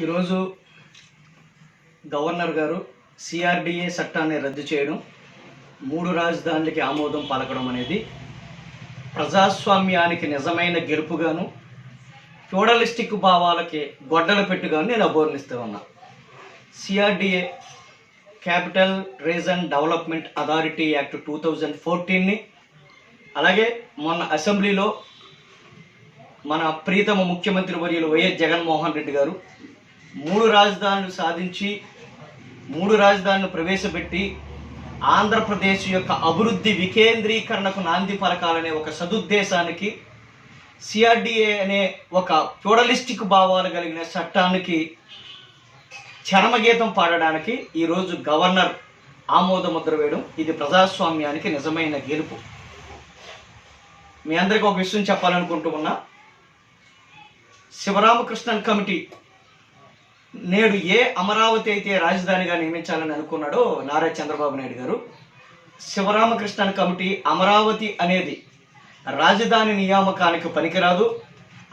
ఈరోజు గవర్నర్ గారు సిఆర్డిఏ చట్టాన్ని రద్దు చేయడం మూడు రాజధానులకి ఆమోదం పలకడం అనేది ప్రజాస్వామ్యానికి నిజమైన గెలుపుగాను ఫ్యూడలిస్టిక్ భావాలకి గొడ్డలు పెట్టుగాను నేను అభివర్ణిస్తూ ఉన్నా. CRDA capital region development authority act two thousand ఫోర్టీన్ని అలాగే మొన్న అసెంబ్లీలో మన ప్రీతమ ముఖ్యమంత్రి వర్యులు వైఎస్ జగన్మోహన్ రెడ్డి గారు మూడు రాజధానులు సాధించి మూడు రాజధానులు ప్రవేశపెట్టి ఆంధ్రప్రదేశ్ యొక్క అభివృద్ధి వికేంద్రీకరణకు నాంది పలకాలనే ఒక సదుద్దేశానికి సిఆర్డిఏ అనే ఒక ఫ్యూడలిస్టిక్ భావాలు కలిగిన చట్టానికి చరమగీతం పాడడానికి ఈరోజు గవర్నర్ ఆమోద ముద్ర వేయడం ఇది ప్రజాస్వామ్యానికి నిజమైన గెలుపు. మీ అందరికీ ఒక విషయం చెప్పాలనుకుంటూ ఉన్నా శివరామకృష్ణన్ కమిటీ నేడు ఏ అమరావతి అయితే రాజధానిగా నియమించాలని అనుకున్నాడో నారా చంద్రబాబు నాయుడు గారు శివరామకృష్ణన్ కమిటీ అమరావతి అనేది రాజధాని నియామకానికి పనికిరాదు.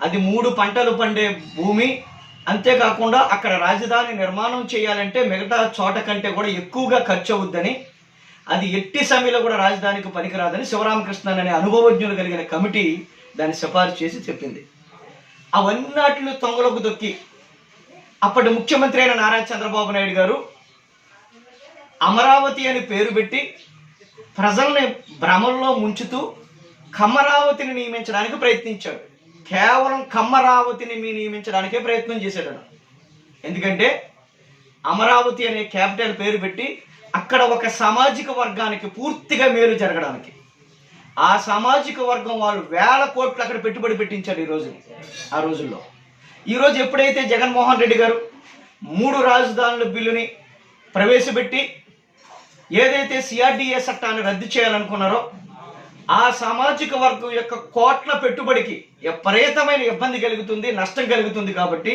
అది మూడు పంటలు పండే భూమి. అంతేకాకుండా అక్కడ రాజధాని నిర్మాణం చేయాలంటే మిగతా చోట కంటే కూడా ఎక్కువగా ఖర్చు అవుద్దని అది ఎట్టి సమయంలో కూడా రాజధానికి పనికిరాదని శివరామకృష్ణన్ అనే అనుభవజ్ఞులు కలిగిన కమిటీ దాన్ని సిఫారసు చేసి చెప్పింది. అవన్నీ తొంగలోకి దొక్కి అప్పటి ముఖ్యమంత్రి అయిన నారా చంద్రబాబు నాయుడు గారు అమరావతి అని పేరు పెట్టి ప్రజల్ని భ్రమల్లో ముంచుతూ కమ్మరావతిని నియమించడానికి ప్రయత్నించాడు. కేవలం కమ్మరావతిని మీ నియమించడానికే ప్రయత్నం చేశాడు ఎందుకంటే అమరావతి అనే క్యాపిటల్ పేరు పెట్టి అక్కడ ఒక సామాజిక వర్గానికి పూర్తిగా మేలు జరగడానికి. ఆ సామాజిక వర్గం వాళ్ళు వేల కోట్లు అక్కడ పెట్టుబడి పెట్టించారు ఈ రోజు ఆ రోజుల్లో. ఈరోజు ఎప్పుడైతే జగన్మోహన్ రెడ్డి గారు మూడు రాజధానుల బిల్లుని ప్రవేశపెట్టి ఏదైతే సిఆర్డిఏ చట్టాన్ని రద్దు చేయాలనుకున్నారో ఆ సామాజిక వర్గం యొక్క కోట్ల పెట్టుబడికి విపరీతమైన ఇబ్బంది కలుగుతుంది నష్టం కలుగుతుంది కాబట్టి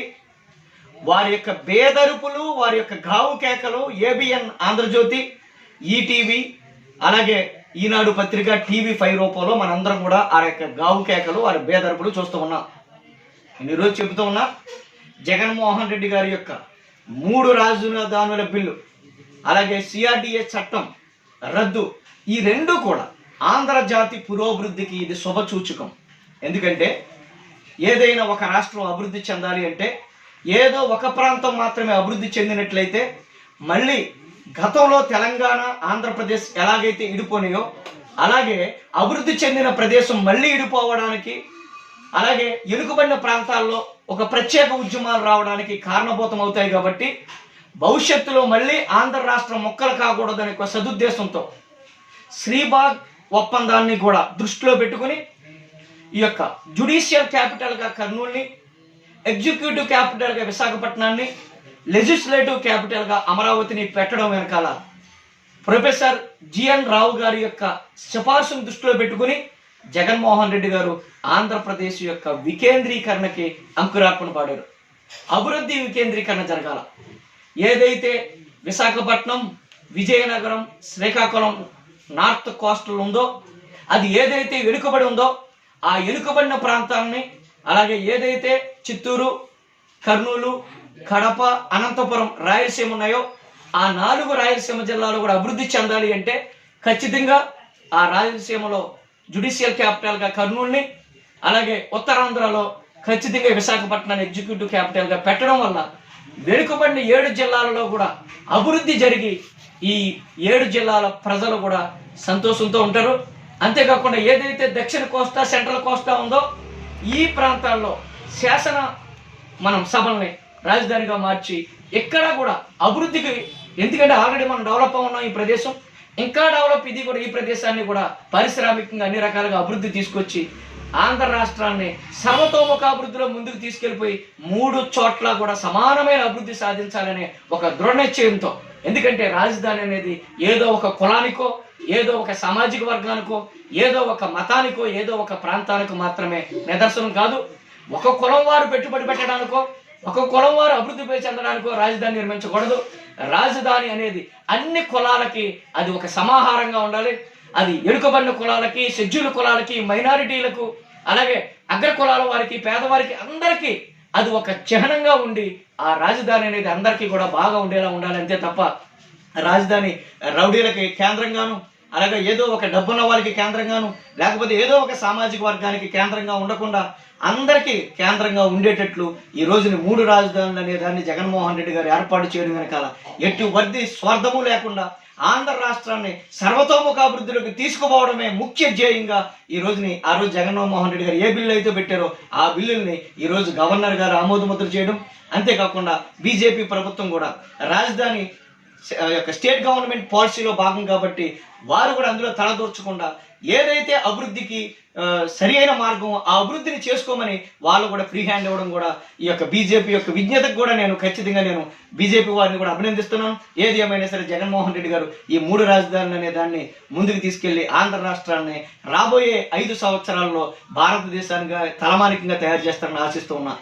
వారి యొక్క బేదరుపులు వారి యొక్క గావు కేకలు ఏబిఎన్ ఆంధ్రజ్యోతి ఈటీవీ అలాగే ఈనాడు పత్రిక టీవీ ఫైవ్ రూపంలో మనందరం కూడా ఆ యొక్క గావు కేకలు వారి బేదరుపులు చూస్తూ ఉన్నాం. నేను ఈరోజు చెబుతూ ఉన్నా జగన్మోహన్ రెడ్డి గారి యొక్క మూడు రాజధానుల బిల్లు అలాగే సిఆర్డిఏ చట్టం రద్దు ఈ రెండు కూడా ఆంధ్ర జాతి పురోభివృద్ధికి ఇది శుభసూచకం ఎందుకంటే ఏదైనా ఒక రాష్ట్రం అభివృద్ధి చెందాలి అంటే ఏదో ఒక ప్రాంతం మాత్రమే అభివృద్ధి చెందినట్లయితే మళ్ళీ గతంలో తెలంగాణ ఆంధ్రప్రదేశ్ ఎలాగైతే ఇడిపోయినాయో అలాగే అభివృద్ధి చెందిన ప్రదేశం మళ్ళీ ఇడిపోవడానికి అలాగే ఎనుకబడిన ప్రాంతాల్లో ఒక ప్రత్యేక ఉద్యమాలు రావడానికి కారణభూతం అవుతాయి కాబట్టి భవిష్యత్తులో మళ్ళీ ఆంధ్ర రాష్ట్రం మొక్కలు కాకూడదనే ఒక సదుద్దేశంతో శ్రీబాగ్ ఒప్పందాన్ని కూడా దృష్టిలో పెట్టుకుని ఈ యొక్క జుడిషియల్ క్యాపిటల్గా కర్నూలుని ఎగ్జిక్యూటివ్ క్యాపిటల్గా విశాఖపట్నాన్ని లెజిస్లేటివ్ క్యాపిటల్గా అమరావతిని పెట్టడం వెనకాల ప్రొఫెసర్ జిఎన్ రావు గారి యొక్క సిఫార్సును దృష్టిలో పెట్టుకుని జగన్మోహన్ రెడ్డి గారు ఆంధ్రప్రదేశ్ యొక్క వికేంద్రీకరణకి అంకురార్పణ పాడారు. అభివృద్ధి వికేంద్రీకరణ జరగాల. ఏదైతే విశాఖపట్నం విజయనగరం శ్రీకాకుళం నార్త్ కోస్టల్ ఉందో అది ఏదైతే వెనుకబడి ఉందో ఆ వెనుకబడిన ప్రాంతాలని అలాగే ఏదైతే చిత్తూరు కర్నూలు కడప అనంతపురం రాయలసీమ ఉన్నాయో ఆ నాలుగు రాయలసీమ జిల్లాలు కూడా అభివృద్ధి చెందాలి అంటే ఖచ్చితంగా ఆ రాయలసీమలో జుడిషియల్ క్యాపిటల్గా కర్నూలుని అలాగే ఉత్తరాంధ్రలో ఖచ్చితంగా విశాఖపట్నాన్ని ఎగ్జిక్యూటివ్ క్యాపిటల్గా పెట్టడం వల్ల వెనుకబడిన ఏడు జిల్లాలలో కూడా అభివృద్ధి జరిగి ఈ ఏడు జిల్లాల ప్రజలు కూడా సంతోషంతో ఉంటారు. అంతేకాకుండా ఏదైతే దక్షిణ కోస్తా సెంట్రల్ కోస్తా ఉందో ఈ ప్రాంతాల్లో శాసన మనం సభల్ని రాజధానిగా మార్చి ఎక్కడా కూడా అభివృద్ధికి ఎందుకంటే ఆల్రెడీ మనం డెవలప్ అవున్నాం ఈ ప్రదేశం ఇంకా డెవలప్ ఇది కూడా ఈ ప్రదేశాన్ని కూడా పారిశ్రామికంగా అన్ని రకాలుగా అభివృద్ధి తీసుకొచ్చి ఆంధ్ర రాష్ట్రాన్ని సర్వతోముఖాభివృద్ధిలో ముందుకు తీసుకెళ్ళిపోయి మూడు చోట్ల కూడా సమానమైన అభివృద్ధి సాధించాలనే ఒక దృఢ నిశ్చయంతో ఎందుకంటే రాజధాని అనేది ఏదో ఒక కులానికో ఏదో ఒక సామాజిక వర్గానికో ఏదో ఒక మతానికో ఏదో ఒక ప్రాంతానికో మాత్రమే నిదర్శనం కాదు. ఒక కులం వారు పెట్టుబడి పెట్టడానికో ఒక కులం వారు అభివృద్ధి చెందడానికి రాజధాని నిర్మించకూడదు. రాజధాని అనేది అన్ని కులాలకి అది ఒక సమాహారంగా ఉండాలి. అది ఎడుకబడిన కులాలకి షెడ్యూల్ కులాలకి మైనారిటీలకు అలాగే అగ్ర కులాల వారికి పేదవారికి అందరికీ అది ఒక చిహ్నంగా ఉండి ఆ రాజధాని అనేది అందరికీ కూడా బాగా ఉండేలా ఉండాలి అంతే తప్ప రాజధాని రౌడీలకి కేంద్రంగాను అలాగే ఏదో ఒక డబ్బున్న వాళ్ళకి కేంద్రంగాను లేకపోతే ఏదో ఒక సామాజిక వర్గానికి కేంద్రంగా ఉండకుండా అందరికీ కేంద్రంగా ఉండేటట్లు ఈ రోజుని మూడు రాజధానులు అనే దాన్ని జగన్మోహన్ రెడ్డి గారు ఏర్పాటు చేయడం వెనకాల ఎట్టి స్వార్థము లేకుండా ఆంధ్ర రాష్ట్రాన్ని సర్వతోముఖాభివృద్ధిలోకి తీసుకుపోవడమే ముఖ్య ధ్యేయంగా ఈ రోజుని ఆ రోజు జగన్మోహన్ రెడ్డి గారు ఏ బిల్లు అయితే పెట్టారో ఆ బిల్లుల్ని ఈ రోజు గవర్నర్ గారు ఆమోదముద్ర చేయడం. అంతేకాకుండా బీజేపీ ప్రభుత్వం కూడా రాజధాని యొక్క స్టేట్ గవర్నమెంట్ పాలసీలో భాగం కాబట్టి వారు కూడా అందులో తలదూర్చకుండా ఏదైతే అభివృద్ధికి సరి అయిన మార్గం ఆ అభివృద్ధిని చేసుకోమని వాళ్ళు కూడా ఫ్రీ హ్యాండ్ ఇవ్వడం కూడా ఈ యొక్క బీజేపీ యొక్క విజ్ఞతకు కూడా నేను ఖచ్చితంగా నేను బీజేపీ వారిని కూడా అభినందిస్తున్నాను. ఏది ఏమైనా సరే జగన్మోహన్ రెడ్డి గారు ఈ మూడు రాజధానులు అనే దాన్ని ముందుకు తీసుకెళ్ళి ఆంధ్ర రాష్ట్రాన్ని రాబోయే ఐదు సంవత్సరాల్లో భారతదేశానికి తలమానికంగా తయారు చేస్తారని ఆశిస్తూ ఉన్నా